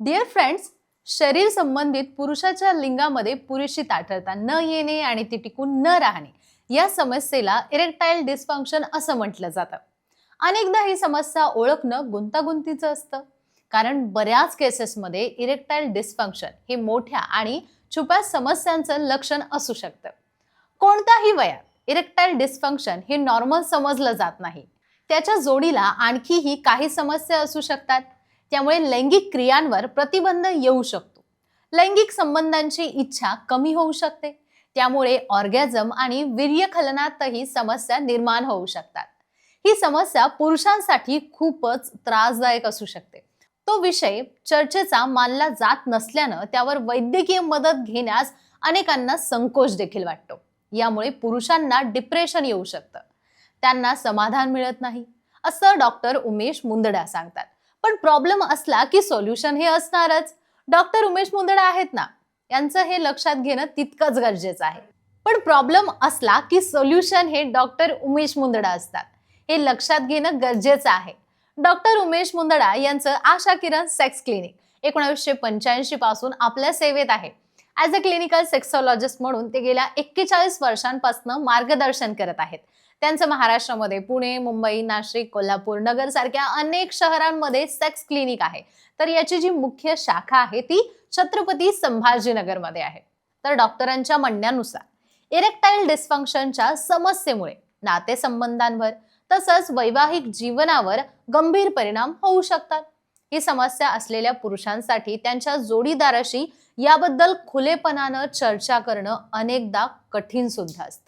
Dear friends शरीर संबंधित पुरुषाच्या लिंगामध्ये पुरेशी ताठरता न येणे आणि ती टिकून न राहणे या समस्येला इरेक्टाईल डिस्फंक्शन असं म्हटलं जातं. अनेकदा ही समस्या ओळखणं गुंतागुंतीचं असतं. कारण बऱ्याच केसेसमध्ये इरेक्टाईल डिस्फंक्शन हे मोठ्या आणि छुप्या समस्यांचं लक्षण असू शकतं. कोणत्याही वयात इरेक्टाईल डिस्फंक्शन हे नॉर्मल समजलं जात नाही. त्याच्या जोडीला आणखीही काही समस्या असू शकतात. त्यामुळे लैंगिक क्रियांवर प्रतिबंध येऊ शकतो. लैंगिक संबंधांची इच्छा कमी होऊ शकते. त्यामुळे ऑर्गॅझम आणि वीर्यखलनातही समस्या निर्माण होऊ शकतात. ही समस्या पुरुषांसाठी खूपच त्रासदायक असू शकते. तो विषय चर्चेचा मानला जात नसल्यानं त्यावर वैद्यकीय मदत घेण्यास अनेकांना संकोच देखील वाटतो. यामुळे पुरुषांना डिप्रेशन येऊ शकतं. त्यांना समाधान मिळत नाही. असं डॉक्टर उमेश मुंदडा सांगतात. पण प्रॉब्लेम असला की सोल्युशन हे असणारच. डॉक्टर उमेश मुंदडा आहेत ना यांचं हे लक्षात घेणं तितकंच गरजेचं आहे. पण प्रॉब्लेम असला की सोल्युशन हे डॉक्टर उमेश मुंदडा असतात. हे लक्षात घेणं गरजेचं आहे. डॉक्टर उमेश मुंदडा यांचं आशा किरण सेक्स क्लिनिक एकोणीसशे पंच्याऐंशी पासून आपल्या सेवेत आहे. ॲज अ क्लिनिकल सेक्सॉलॉजिस्ट म्हणून ते गेल्या एक्केचाळीस वर्षांपासून मार्गदर्शन करत आहेत. त्यांचं महाराष्ट्रामध्ये पुणे मुंबई नाशिक कोल्हापूर नगर सारख्या अनेक शहरांमध्ये सेक्स क्लिनिक आहे. तर याची जी मुख्य शाखा आहे ती छत्रपती संभाजीनगरमध्ये आहे. तर डॉक्टरांच्या म्हणण्यानुसार इरेक्टाईल डिस्फंक्शनच्या समस्येमुळे नातेसंबंधांवर तसंच वैवाहिक जीवनावर गंभीर परिणाम होऊ शकतात. ही समस्या असलेल्या पुरुषांसाठी त्यांच्या जोडीदाराशी याबद्दल खुलेपणानं चर्चा करणं अनेकदा कठीण सुद्धा असतं.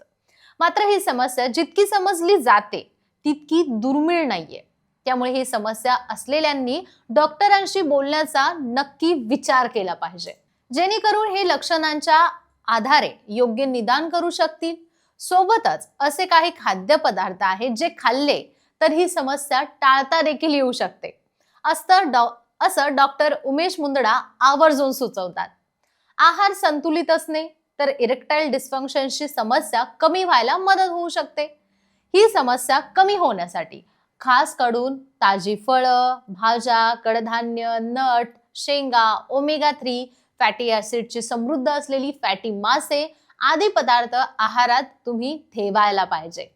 मात्र ही समस्या जितकी समजली जाते तितकी दुर्मिळ नाहीये. त्यामुळे ही समस्या असलेल्यांनी डॉक्टरांशी बोलण्याचा नक्की विचार केला पाहिजे. जेणेकरून हे लक्षणांच्या आधारे योग्य निदान करू शकतील. सोबतच असे काही खाद्यपदार्थ आहेत जे खाल्ले तर ही समस्या टाळता देखील येऊ शकते. असं डॉ असं डॉक्टर उमेश मुंदडा आवर्जून सुचवतात. आहार संतुलित असणे तर इरेक्टाईल डिस्फंक्शनची समस्या कमी व्हायला मदत होऊ शकते. ही समस्या कमी होण्यासाठी खासकडून ताजी फळं भाज्या कडधान्य नट शेंगा ओमेगा थ्री फॅटी ॲसिडची समृद्ध असलेली फॅटी मासे आदी पदार्थ आहारात तुम्ही ठेवायला पाहिजे.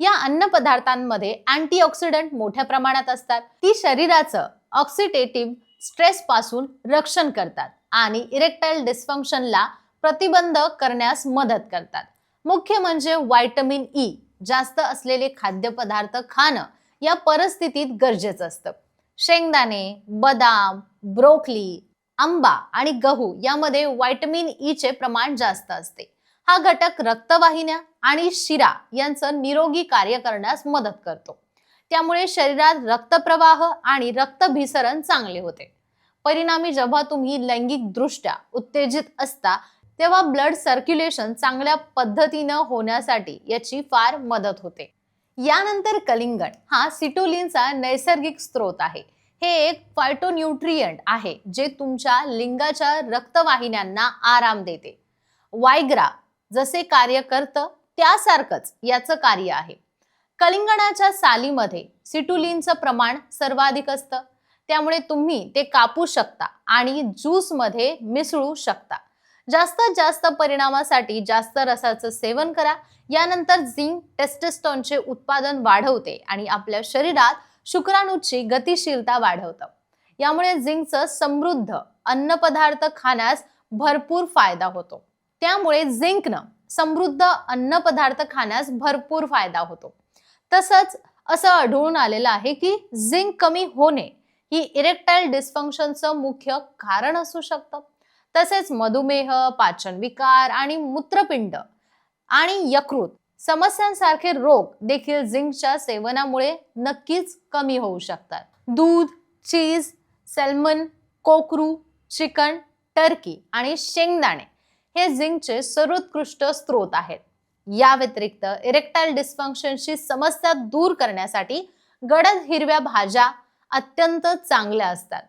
या अन्न पदार्थांमध्ये अँटीऑक्सिडंट मोठ्या प्रमाणात असतात. ती शरीराचं ऑक्सिटेटिव्ह स्ट्रेस पासून रक्षण करतात आणि इरेक्टाईल डिस्फंक्शनला प्रतिबंध करण्यास मदत करतात. मुख्य म्हणजे व्हायटमिन ई जास्त असलेले खाद्यपदार्थ खाणं या परिस्थितीत गरजेचं असतं. शेंगदाणे बदाम ब्रोकली आंबा आणि गहू यामध्ये व्हायटमिन ईचे प्रमाण जास्त असते. हा घटक रक्तवाहिन्या आणि शिरा यांचं निरोगी कार्य करण्यास मदत करतो. त्यामुळे शरीरात रक्तप्रवाह आणि रक्तभिसरण चांगले होते. परिणामी जेव्हा तुम्ही लैंगिकदृष्ट्या उत्तेजित असता तेव्हा ब्लड सर्क्युलेशन चांगल्या पद्धतीनं होण्यासाठी याची फार मदत होते. यानंतर कलिंगण हा सिटोलिनचा नैसर्गिक स्रोत आहे. हे एक फायटोन्यूट्रियंट आहे जे तुमच्या लिंगाच्या रक्तवाहिन्यांना आराम देते. वायग्रा जसे कार्य करतं त्यासारखंच याचं कार्य आहे. कलिंगणाच्या सालीमध्ये सिटुलिनचं प्रमाण सर्वाधिक असतं. त्यामुळे तुम्ही ते कापू शकता आणि ज्यूसमध्ये मिसळू शकता. जास्तीत जास्त परिणामासाठी जास्त रसाचं सेवन करा. यानंतर झिंक टेस्टेस्टॉनचे उत्पादन वाढवते आणि आपल्या शरीरात शुक्राणूची गतिशीलता वाढवतं. यामुळे झिंकचं समृद्ध अन्नपदार्थ खाण्यास भरपूर फायदा होतो. त्यामुळे झिंकनं समृद्ध अन्नपदार्थ खाण्यास भरपूर फायदा होतो. तसंच असं आढळून आलेलं आहे की झिंक कमी होणे ही इरेक्टाईल डिस्फंक्शनचं मुख्य कारण असू शकतं. तसेच मधुमेह पाचन विकार आणि मूत्रपिंड आणि यकृत समस्यांसारखे रोग देखील झिंकच्या सेवनामुळे नक्कीच कमी होऊ शकतात. दूध चीज सॅल्मन कोकरू चिकन टर्की आणि शेंगदाणे हे झिंकचे सर्वोत्कृष्ट स्रोत आहेत. या व्यतिरिक्त इरेक्टाईल डिस्फंक्शनची समस्या दूर करण्यासाठी गडद हिरव्या भाज्या अत्यंत चांगल्या असतात.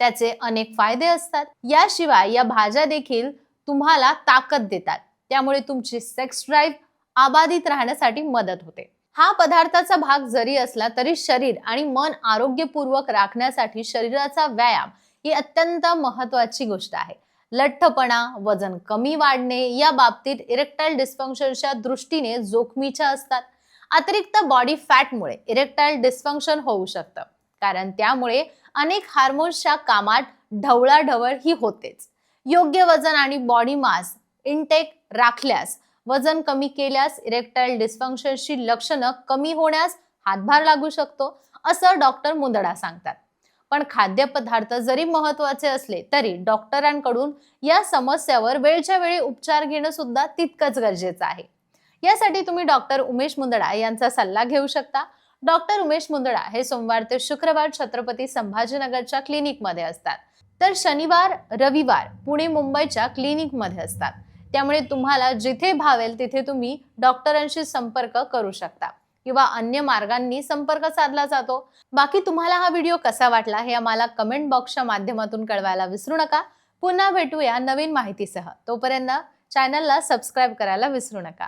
त्याचे अनेक फायदे असतात. याशिवाय या भाज्या देखील तुम्हाला ताकद देतात. त्यामुळे तुमची सेक्स ड्राईव्ह आबाधित राहण्यासाठी मदत होते. हा पदार्थाचा भाग जरी असला तरी शरीर आणि मन आरोग्यपूर्वक राखण्यासाठी शरीराचा व्यायाम ही अत्यंत महत्वाची गोष्ट आहे. लठ्ठपणा वजन कमी वाढणे या बाबतीत इरेक्टाईल डिस्फंक्शनच्या दृष्टीने जोखमीच्या असतात. अतिरिक्त बॉडी फॅटमुळे इरेक्टाईल डिस्फंक्शन होऊ शकतं. कारण त्यामुळे अनेक हार्मोन्सच्या कामात ढवळाढवळ ही होतेच. योग्य वजन आणि बॉडी मास इनटेक राखल्यास वजन कमी केल्यास इरेक्टाईल डिस्फंक्शनची लक्षणं कमी होण्यास हातभार लागू शकतो असं डॉक्टर मुंदडा सांगतात. पण खाद्यपदार्थ जरी महत्त्वाचे असले तरी डॉक्टरांकडून या समस्यावर वेळच्या वेळी उपचार घेणं सुद्धा तितकंच गरजेचं आहे. यासाठी तुम्ही डॉक्टर उमेश मुंदडा यांचा सल्ला घेऊ शकता. डॉक्टर उमेश मुंदडा हे सोमवार ते शुक्रवार छत्रपती संभाजीनगरच्या क्लिनिकमध्ये असतात. तर शनिवार रविवार पुणे मुंबईच्या क्लिनिकमध्ये असतात. त्यामुळे तुम्हाला जिथे भावेल तिथे तुम्ही डॉक्टरांशी संपर्क करू शकता किंवा अन्य मार्गांनी संपर्क साधला जातो. बाकी तुम्हाला हा व्हिडिओ कसा वाटला हे आम्हाला कमेंट बॉक्सच्या माध्यमातून कळवायला विसरू नका. पुन्हा भेटूया नवीन माहितीसह. तोपर्यंत चॅनलला सबस्क्राईब करायला विसरू नका.